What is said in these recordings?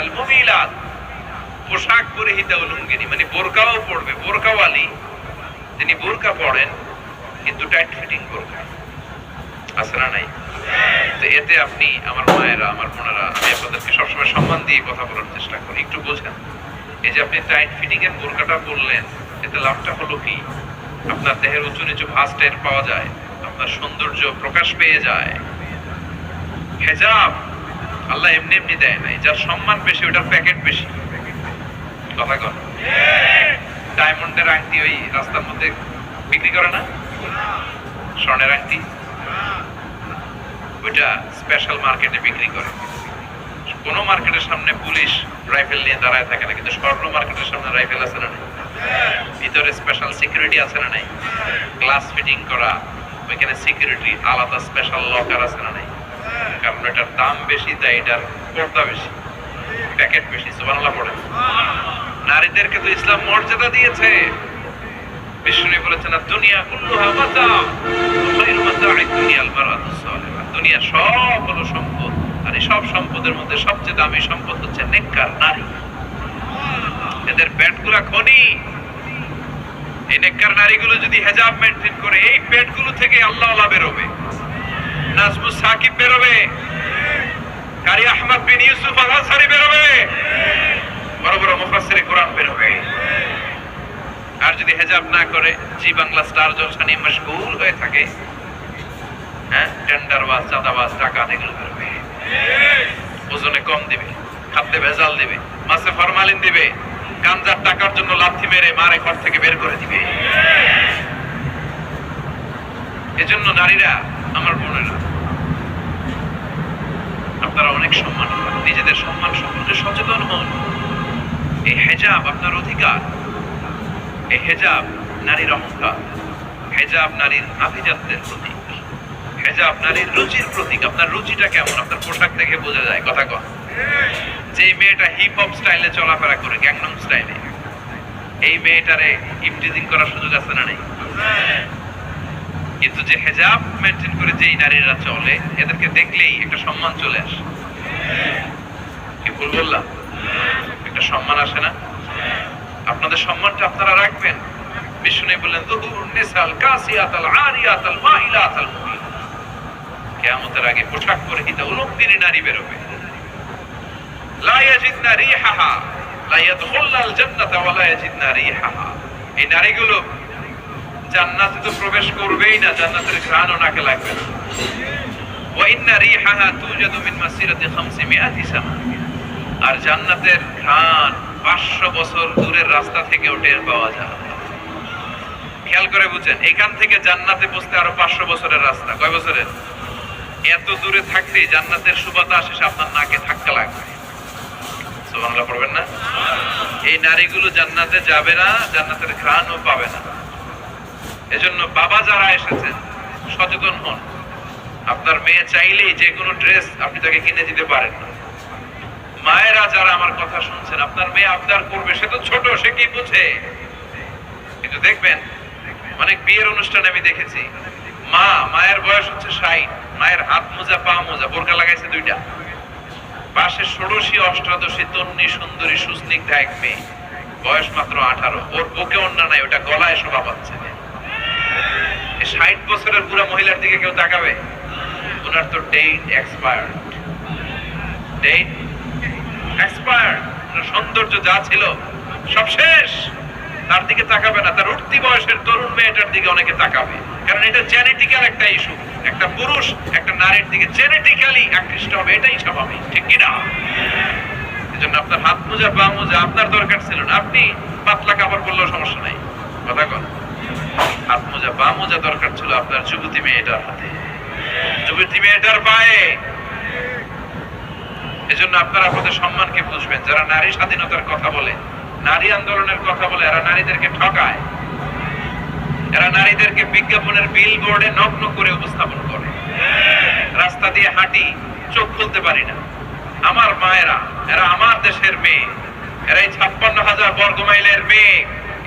আল মুমিলাত। পোশাক পরিহিত উলুঙ্গিনী মানে বোরকাও পড়বে বোরকাওয়ালি। তিনি বোরকা পড়েন কিন্তু টাইট ফিটিং বোরকা। না নাই? তো এতে আপনি, আমার মায়েরা, আমার বোনেরা, আমি আপনাদেরকে সবসময় সম্মান দিয়ে কথা বলার চেষ্টা করি। একটু বোঝেন, এই যে আপনি টাইট ফিটিং এর বোরকাটা পরলেন, এতে লাভটা হলো কি? আপনার দেহের উঁচু নিচু ভাঁজ টের পাওয়া যায়, আপনার সৌন্দর্য প্রকাশ পেয়ে যায়। হেজাব। আল্লাহ এমনি এমনি দেয় নাই যার সম্মান বেশি, ওটার প্যাকেট বেশি। কথা কর ডায়মন্ডের আংটি ওই রাস্তার মধ্যে বিক্রি করে না? স্বর্ণের আংটি? ওইটা স্পেশাল মার্কেটে বিক্রি করে। কোনো মার্কেটের সামনে পুলিশ রাইফেল নিয়ে দাঁড়ায় থাকে না, কিন্তু স্বর্ণ মার্কেটের সামনে রাইফেল আছে না ভিতরে স্পেশাল সিকিউরিটি আছে না নাই? গ্লাস ফিটিং করা, ওইখানে সিকিউরিটি আলাদা স্পেশাল লকার আছে না কারণ এটার দাম বেশি, তাই এটার পর্দা বেশি। প্যাকেট বেশি, সুবহানাল্লাহ পড়ে। নারীদেরকে তো ইসলাম মর্যাদা দিয়েছে। বিষ্ণু বলেছেন, আর দুনিয়া কুল্লুহা মাতা খায়রু মাতা'i দুনিয়া আল মারাতু দুনিয়া সব হলো সম্পদ। আর এই সব সম্পদের মধ্যে সবচেয়ে দামি সম্পদ হচ্ছে নেককার নারী। এদের পেটগুলা খনি। এই নেককার নারীগুলো যদি হেজাব মেনটেন করে, এই পেটগুলো থেকে আল্লাহ আল্লাহ বেরোবে নাজমুস সাকিব বেরোবে। কারি আহমদ বিন ইউসুফ আল বেরোবে। বড় বড় মুফাসসিরে কোরআন বেরোবে। আর যদি হেজাব না করে, জি বাংলা স্টার জলসা নিয়ে মশগুল হয়ে থাকে হ্যাঁ টাকা এগুলো বেরোবে। ওজনে কম দিবে, খাদ্যে ভেজাল দিবে, মাছে ফরমালিন দিবে, গাঞ্জার টাকার জন্য লাথি মেরে মারে ঘর থেকে বের করে দিবে। এজন্য নারীরা আমার বোনেরা আপনারা অনেক সম্মান নিজেদের সম্মান সম্পর্কে সচেতন হন। এই হেজাব আপনার অধিকার। এই হেজাব নারীর অহংকার। হেজাব নারীর আভিজাত্যের প্রতীক। হেজাব নারীর রুচির প্রতীক। আপনার রুচিটা কেমন? আপনার পোশাক দেখে বোঝা যায়, কথা কন। যে মেয়েটা হিপ হপ স্টাইলে চলাফেরা করে গ্যাংনম স্টাইলে এই মেয়েটারে ইমটিজিং করার সুযোগ আছে না নেই? কিন্তু যে হেজাব মেনটেন করে যেই নারীরা চলে, এদেরকে দেখলেই একটা সম্মান চলে আসে। কি ভুল বললাম? একটা সম্মান আসে না? আপনাদের সম্মানটা আপনারা রাখবেন। বিষ্ণু বললেন নিসাল কাসিয়াতাল আরিয়াতাল মুমিনাত কিয়ামতের আগে পোশাক নারী বেরোবে। রিহাহা জান্নাতা ওয়া রিহাহা। এই নারীগুলো জান্নাতে তো প্রবেশ করবেই না, জান্নাতের ঘ্রাণও নাকে লাগবে না। ওয়া রিহাহা তুজাদু মাসিরাতি 500 সানা। আর জান্নাতের ঘ্রাণ 500 বছর দূরের রাস্তা টের পাওয়া যায়। খেয়াল করে এখান থেকে জান্নাতে আরও 500 বছরের রাস্তা। কয় বছরের? এত দূরে থাকতে জান্নাতের সুবাতাস এসে আপনার নাকে ধাক্কা লাগবে। সুবহানাল্লাহ, পড়বেন না? এই নারীগুলো জান্নাতে যাবে না, জান্নাতের ঘ্রাণও পাবে না। এজন্য বাবা যারা এসেছেন, সচেতন হন। আপনার মেয়ে চাইলেই যে কোনো ড্রেস আপনি তাকে কিনে দিতে পারেন না। মায়েরা যারা আমার কথা শুনছেন, আপনার মেয়ে আবদার করবে, সে তো ছোট, সে কি বুঝে? কিন্তু দেখবেন, অনেক বিয়ের অনুষ্ঠানে আমি দেখেছি, মা, মায়ের বয়স হচ্ছে ষাট, মায়ের হাত মোজা, পা মোজা, বোরকা লাগাইছে দুইটা। পাশে ষোড়শী, অষ্টাদশী, তন্নি, সুন্দরী, সুস্নিগ্ধা এক মেয়ে, বয়স মাত্র আঠারো। ওর বুকে অন্য নাই, ওটা গলায় শোভা পাচ্ছে। ষাট বছরের বুড়া মহিলার দিকে কেউ তাকাবে? ওনার তো ডেট এক্সপায়ার্ড ডেট এক্সপায়ার্ড সৌন্দর্য যা ছিল, সব শেষ। তার দিকে তাকাবে না। তার উঠতি বয়সের তরুণ মেয়েটার দিকে অনেকে তাকাবে। কারণ এটা জেনেটিক্যাল একটা ইস্যু একটা পুরুষ, একটা নারীর দিকে জেনেটিক্যালি আকৃষ্ট হবে। এটাই স্বাভাবিক। ঠিক কিনা এজন্য আপনার হাত মোজা, পা মোজা আপনার দরকার ছিল না। আপনি পাতলা কাপড় পরলেও সমস্যা নাই। কথা কন। হাত মোজা, পা মোজা দরকার ছিল আপনার যুবতী মেয়েটার হাতে। যুবতী মেয়েটার পায়ে। এজন্য আপনারা আপনাদের সম্মানকে বুঝবেন যারা নারী স্বাধীনতার কথা বলে, নারী আন্দোলনের কথা বলে, এরা নারীদেরকে ঠকায়। এরা নারীদেরকে বিজ্ঞাপনের বিল বোর্ডে নগ্ন করে উপস্থাপন করে। রাস্তা দিয়ে হাঁটি, চোখ খুলতে পারি না। আমার মায়েরা, এরা আমার দেশের মেয়ে। এরা এই ছাপ্পান্ন হাজার বর্গ মাইলের মেয়ে।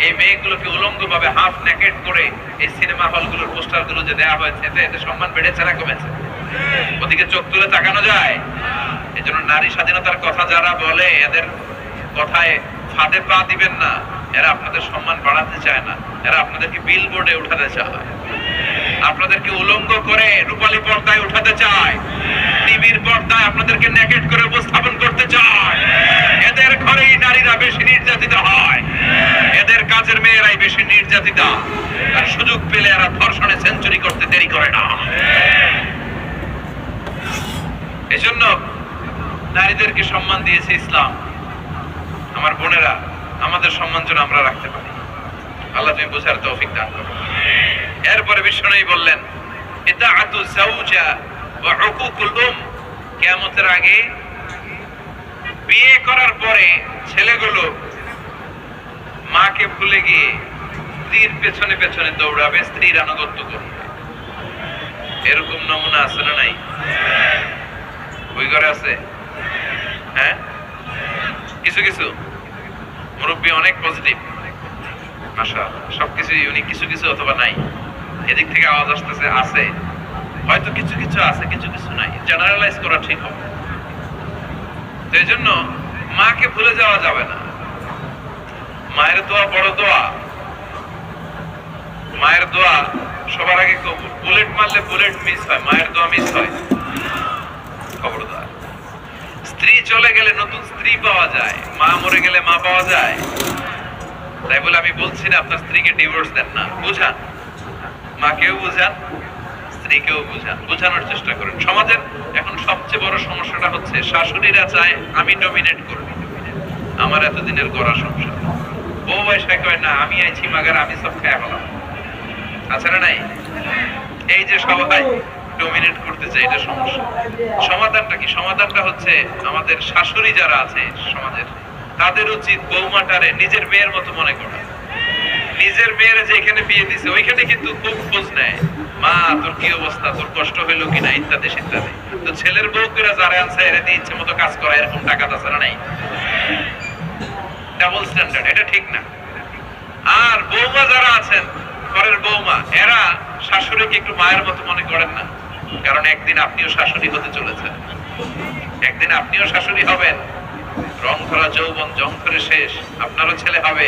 এই মেয়েগুলোকে উলঙ্গ ভাবে হাফ নেকেট করে এই সিনেমা হলগুলোর পোস্টারগুলো যে দেওয়া হয়েছে, এতে এতে সম্মান বেড়েছে না কমেছে? ওদিকে চোখ তুলে তাকানো যায়? এজন্য নারী স্বাধীনতার কথা যারা বলে, এদের কথায় ফাঁদে পা দিবেন না। এরা আপনাদের সম্মান বাড়াতে চায় না। এরা আপনাদেরকে বিল বোর্ডে উঠাতে চায়। আপনাদেরকে উলঙ্গ করে রূপালী পর্দায় উঠাতে চায়। টিভির পর্দায় আপনাদেরকে নেকেট করে উপস্থাপন করতে চায়। এদের ঘরেই নারীরা বেশি নির্যাতিত হয়। এদের কাজের মেয়েরাই বেশি নির্যাতিতা। আর সুযোগ পেলে এরা ধর্ষণে সেঞ্চুরি করতে দেরি করে না। এজন্য নারীদেরকে সম্মান দিয়েছে ইসলাম। আমার বোনেরা, আমাদের সম্মান যেন আমরা রাখতে পারি। আল্লাহ তুমি বোঝার তৌফিক দান করো। এরপরে বিষ্ণু বললেন এটা আতু কিয়ামতের আগে বিয়ে করার পরে ছেলেগুলো মাকে ভুলে গিয়ে স্ত্রীর পেছনে পেছনে দৌড়াবে, স্ত্রীর আনুগত্য করবে। এরকম নমুনা আছে না নাই? ওই ঘরে আছে? হ্যাঁ? কিছু কিছু? মুরব্বী অনেক পজিটিভ আশা সবকিছু ইউনিক কিছু কিছু অথবা নাই? এদিক থেকে আওয়াজ আসতেছে, আছে। হয়তো কিছু কিছু আছে, কিছু কিছু নাই। জেনারেলাইজ করা ঠিক হবে। তো এই জন্য মাকে ভুলে যাওয়া যাবে না। মায়ের দোয়া বড় দোয়া। মায়ের দোয়া সবার আগে বুলেট মারলে বুলেট মিস হয়, মায়ের দোয়া মিস হয়। খবরদার। স্ত্রী চলে গেলে নতুন স্ত্রী পাওয়া যায়। মা মরে গেলে মা পাওয়া যায়। তাই বলে আমি বলছি না, আপনার স্ত্রীকে ডিভোর্স দেন না। বুঝান। মাকেও বুঝান স্ত্রীকেও বুঝান বোঝানোর চেষ্টা করেন। সমাজের এখন সবচেয়ে বড় সমস্যাটা হচ্ছে, শাশুড়িরা চায়, আমি ডমিনেট করব। আমার এতদিনের গড়া সংসার। বউ এসে কয়, না, আমি আইছি, মাগার আমি সব খেয়ে হলাম আছে না নাই? এই যে সবাই ডমিনেট করতে চাই এটা সমস্যা। সমাধানটা কি? সমাধানটা হচ্ছে আমাদের শাশুড়ি যারা আছে সমাজের, তাদের উচিত বৌমাটারে নিজের মেয়ের মতো মনে করা। নিজের মেয়ের যেখানে বিয়ে দিছে, ওইখানে কিন্তু খুব খোঁজ নেয়। মা, তোর কি অবস্থা? তোর কষ্ট হইল কিনা? ইত্যাদি ইত্যাদি তো ছেলের বউকেরা যারা আনছে, এরা দিয়ে ইচ্ছে মতো কাজ করা, এরকম টাকা আছে নাই? ডাবল স্ট্যান্ডার্ড এটা ঠিক না। আর বৌমা যারা আছেন, ঘরের বৌমা, এরা শাশুড়িকে একটু মায়ের মতো মনে করেন না। কারণ একদিন আপনিও শাশুড়ি হতে চলেছেন। একদিন আপনিও শাশুড়ি হবেন। রং ধরা যৌবন, জং ধরে শেষ। আপনারও ছেলে হবে।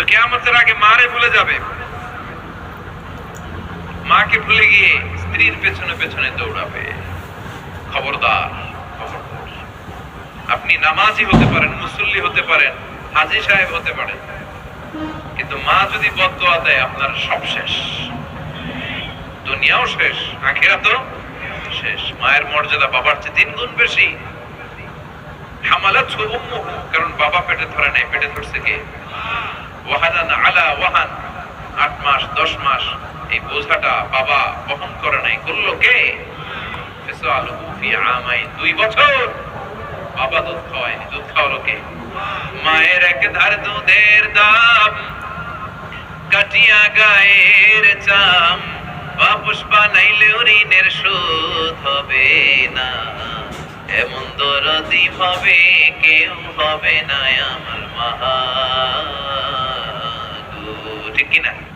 তো কেয়ামতের আগে মারে ভুলে যাবে। মাকে ভুলে গিয়ে স্ত্রীর পেছনে পেছনে দৌড়াবে। খবরদার আপনি নামাজি হতে পারেন, মুসল্লি হতে পারেন, হাজি সাহেব হতে পারেন। কিন্তু মা যদি বদয়া দেয়, আপনার সব শেষ। দুনিয়াও শেষ আখেরা তো শেষ। মায়ের মর্যাদা বাবার চেয়ে তিন গুণ বেশি। হামালা উম্মুহু, কারণ বাবা পেটে ধরে নাই, পেটে ধরছে কে? ওয়াহানান আলা ওয়াহান। আট মাস, দশ মাস এই বোঝাটা বাবা বহন করে নাই। করল কে? দুই বছর বাবা দুধ খাওয়ায়নি দুধ খাওয়ালো কে? মায়ের এক ধার দুধের দাম, কাটিয়া গায়ের চাম। বাপুস বানাইলে ঋণের শোধ হবে না। এমন দরদি ভাবে কেউ হবে না আমার মহা Argentina.